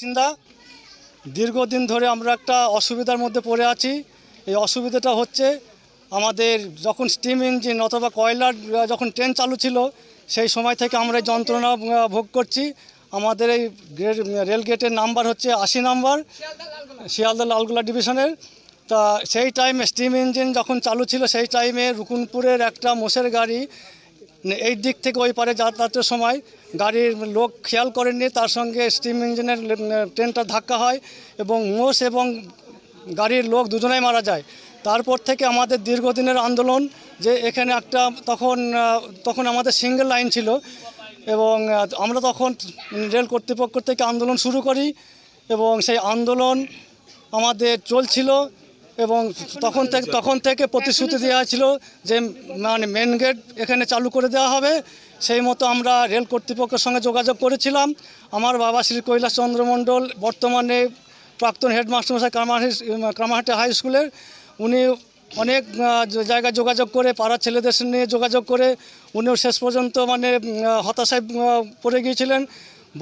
বাসিন্দা। দীর্ঘদিন ধরে আমরা একটা অসুবিধার মধ্যে পড়ে আছি। এই অসুবিধাটা হচ্ছে আমাদের যখন স্টিম ইঞ্জিন অথবা কয়লার, যখন ট্রেন চালু ছিল, সেই সময় থেকে আমরা যন্ত্রণা ভোগ করছি। আমাদের এই রেল গেটের নাম্বার হচ্ছে আশি নাম্বার, শিয়ালদা লালগোলা ডিভিশনের। তা সেই টাইমে স্টিম ইঞ্জিন যখন চালু ছিল, সেই টাইমে রুকুনপুরের একটা মোষের গাড়ি এই দিক থেকে ওই পারে যাতায়াতের সময় গাড়ির লোক খেয়াল করেননি, তার সঙ্গে স্টিম ইঞ্জিনের ট্রেনটা ধাক্কা হয় এবং মোষ এবং গাড়ির লোক দুজনেই মারা যায়। তারপর থেকে আমাদের দীর্ঘদিনের আন্দোলন যে এখানে একটা তখন তখন আমাদের সিঙ্গেল লাইন ছিল এবং আমরা তখন রেল কর্তৃপক্ষ থেকে আন্দোলন শুরু করি এবং সেই আন্দোলন আমাদের চলছিল। এবং তখন থেকে তখন থেকে প্রতিশ্রুতি দেওয়া হয়েছিল যে মানে মেন গেট এখানে চালু করে দেওয়া হবে। সেই মতো আমরা রেল কর্তৃপক্ষের সঙ্গে যোগাযোগ করেছিলাম। আমার বাবা শ্রী কৈলাস চন্দ্র মণ্ডল বর্তমানে প্রাক্তন হেডমাস্টার মশাই কামারহাটি কামারহাটি হাই স্কুলের। উনি অনেক জায়গায় যোগাযোগ করে পাড়ার ছেলেদের নিয়ে যোগাযোগ করে উনিও শেষ পর্যন্ত মানে হতাশায় পড়ে গিয়েছিলেন।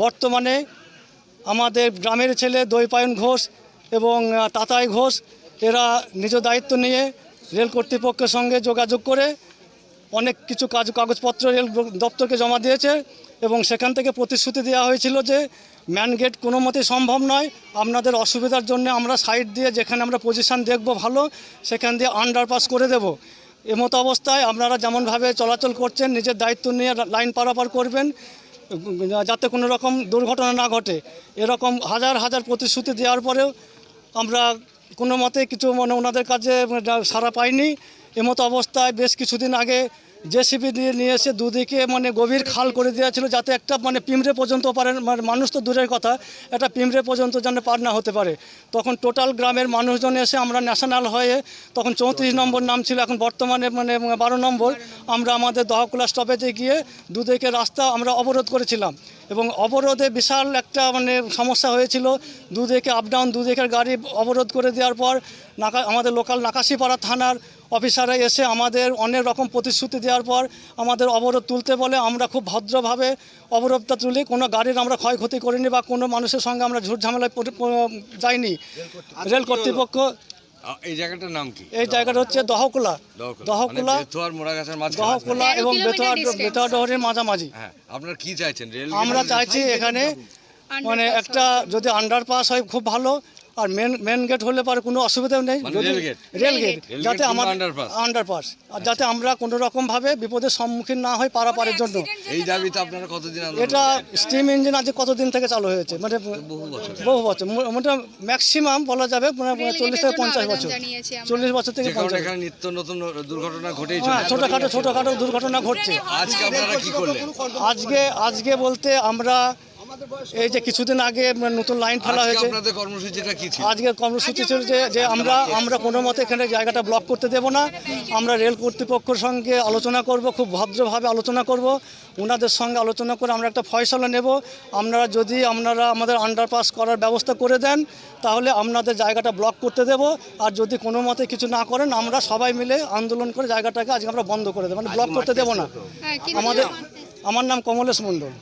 বর্তমানে আমাদের গ্রামের ছেলে দৈপায়ন ঘোষ এবং তাতাই ঘোষ এরা নিজ দায়িত্ব নিয়ে রেল কর্তৃপক্ষের সঙ্গে যোগাযোগ করে অনেক কিছু কাজ, কাগজপত্র রেল দপ্তরকে জমা দিয়েছে এবং সেখান থেকে প্রতিশ্রুতি দেওয়া হয়েছিল যে ম্যান গেট কোনো মতেই সম্ভব নয়। আপনাদের অসুবিধার জন্য আমরা সাইড দিয়ে যেখানে আমরা পজিশন দেখব ভালো, সেখান দিয়ে আন্ডারপাস করে দেব। এমতো অবস্থায় আপনারা যেমনভাবে চলাচল করছেন, নিজের দায়িত্ব নিয়ে লাইন পারাপার করবেন, যাতে কোনো রকম দুর্ঘটনা না ঘটে। এরকম হাজার হাজার প্রতিশ্রুতি দেওয়ার পরেও আমরা কোনো মতে কিছু মানে ওনাদের কাছে সারা পাইনি। এমতো অবস্থায় বেশ কিছুদিন আগে জেসিপি দিয়ে নিয়ে এসে দুদিকে মানে গভীর খাল করে দেওয়া ছিল যাতে একটা মানে পিমড়ে পর্যন্ত পারে মানে মানুষ তো দূরের কথা, একটা পিমড়ে পর্যন্ত যেন পার না হতে পারে। তখন টোটাল গ্রামের মানুষজন এসে আমরা ন্যাশনাল হয়ে তখন চৌত্রিশ নম্বর নাম ছিল, এখন বর্তমানে মানে বারো নম্বর। আমরা আমাদের দহকুলা স্টপেজে গিয়ে দুদিকে রাস্তা আমরা অবরোধ করেছিলাম। এবং অবরোধে বিশাল একটা মানে সমস্যা হয়েছিল। দুদিকে আপ ডাউন দুদিকের গাড়ি অবরোধ করে দেওয়ার পর নাকা আমাদের লোকাল নাকাশিপাড়া থানার অফিসাররা এসে আমাদের অনেক রকম প্রতিশ্রুতি দেওয়ার পর আমাদের অবরোধ তুলতে বলে আমরা খুব ভদ্রভাবে অবরোধটা তুলি। কোনো গাড়ির আমরা ক্ষয়ক্ষতি করিনি বা কোনো মানুষের সঙ্গে আমরা ঝুট ঝামেলায় যাইনি। রেল কর্তৃপক্ষ এই জায়গাটার নাম কি? এই জায়গাটা হচ্ছে দহকুলা। দহকুলা। মানে বেথুয়ার মোড়াগাছার মাঝখানে। দহকুলা এবং কিলোমিটার বেতোয়া ডহরের মাঝামাঝি। হ্যাঁ আপনারা কি চাইছেন? রেল আমরা চাইছি এখানে মানে একটা যদি আন্ডারপাস হয় খুব ভালো। আর মেন মেন গেট হলে পরে কোনো অসুবিধাও নেই মানে রেল গেট? রেল গেট যাতে underpass? আন্ডারপাস আর যাতে আমরা কোনো রকম ভাবে বিপদের সম্মুখীন না হই পারাপারের জন্য। এই দাবিতে আপনারা কতদিন এটা স্টিম ইঞ্জিন আজ কতদিন থেকে চালু হয়েছে? মানে বহু বছর। বহু মোটা ম্যাক্সিমাম বলা যাবে মানে চল্লিশ থেকে পঞ্চাশ বছর। চল্লিশ বছর থেকে পঞ্চাশ। নিত্য নতুন দুর্ঘটনা ঘটেই হ্যাঁ ছোটোখাটো ছোটোখাটো দুর্ঘটনা ঘটছে। আজকে আপনারা কি করলেন? আজকে আজকে বলতে আমরা এই যে কিছুদিন আগে নতুন লাইন ফেলা হয়েছে। আপনাদের কর্মসূচিটা কি ছিল? আজকের কর্মসূচি ছিল যে যে আমরা আমরা কোনো মতে এখানে জায়গাটা ব্লক করতে দেব না। আমরা রেল কর্তৃপক্ষের সঙ্গে আলোচনা করব খুব ভদ্রভাবে আলোচনা করব। ওনাদের সঙ্গে আলোচনা করে আমরা একটা ফয়সলা নেব। আপনারা যদি আপনারা আমাদের আন্ডারপাস করার ব্যবস্থা করে দেন তাহলে আপনাদের জায়গাটা ব্লক করতে দেব। আর যদি কোনো মতে কিছু না করেন আমরা সবাই মিলে আন্দোলন করে জায়গাটাকে আজকে আমরা বন্ধ করে দেবো। মানে ব্লক করতে দেব না। হ্যাঁ, আমাদের আমার নাম কমলেশ মণ্ডল।